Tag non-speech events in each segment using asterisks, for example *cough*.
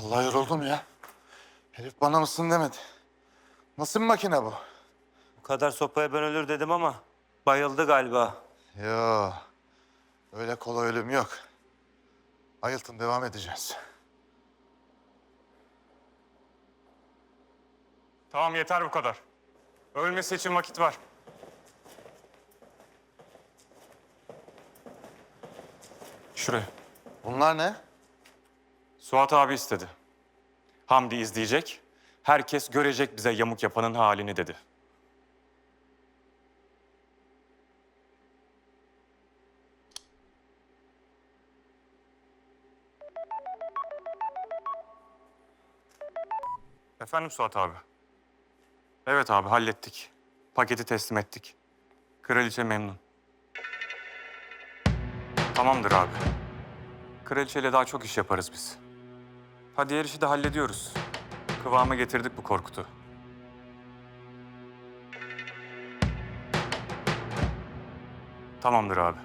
Allah yoruldum ya. Herif bana mısın demedi. Nasıl bir makine bu? Bu kadar sopaya ben ölür dedim ama bayıldı galiba. Yo. Öyle kolay ölüm yok. Ayıltın devam edeceğiz. Tamam yeter bu kadar. Ölmesi için vakit var. Şuraya. Bunlar ne? Suat abi istedi. Hamdi izleyecek. Herkes görecek bize yamuk yapanın halini dedi. Efendim Suat abi. Evet abi hallettik. Paketi teslim ettik. Kraliçe memnun. Tamamdır abi. Kraliçeyle daha çok iş yaparız biz. Ha diğer işi de hallediyoruz. Kıvama getirdik bu Korkut'u. Tamamdır abi.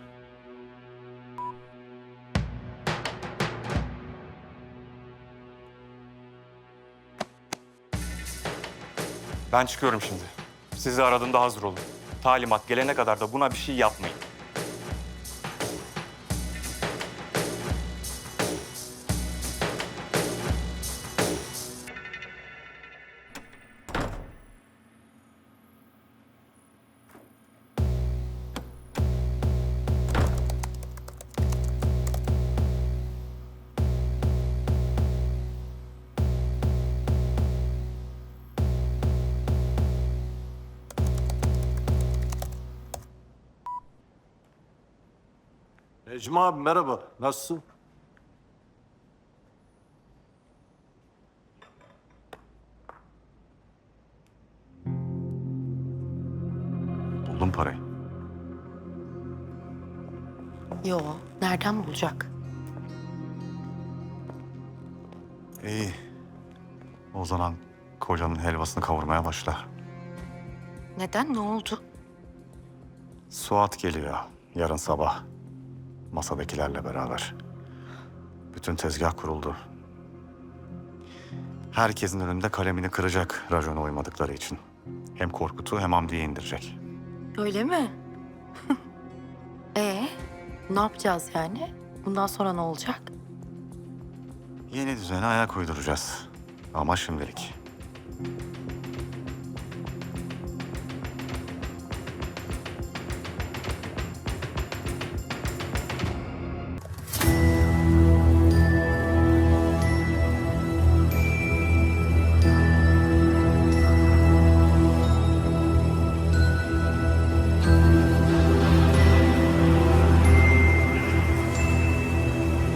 Ben çıkıyorum şimdi. Sizi aradığımda hazır olun. Talimat gelene kadar da buna bir şey yapmayın. Necmi abi merhaba. Nasılsın? Buldum parayı. Yo, nereden bulacak? İyi. O zaman kocanın helvasını kavurmaya başla. Neden? Ne oldu? Suat geliyor yarın sabah. Masadakilerle beraber. Bütün tezgah kuruldu. Herkesin önünde kalemini kıracak racona uymadıkları için. Hem Korkut'u hem Hamdi'yi indirecek. Öyle mi? *laughs* ee, ne yapacağız yani? Bundan sonra ne olacak? Yeni düzene ayak uyduracağız. Ama şimdilik.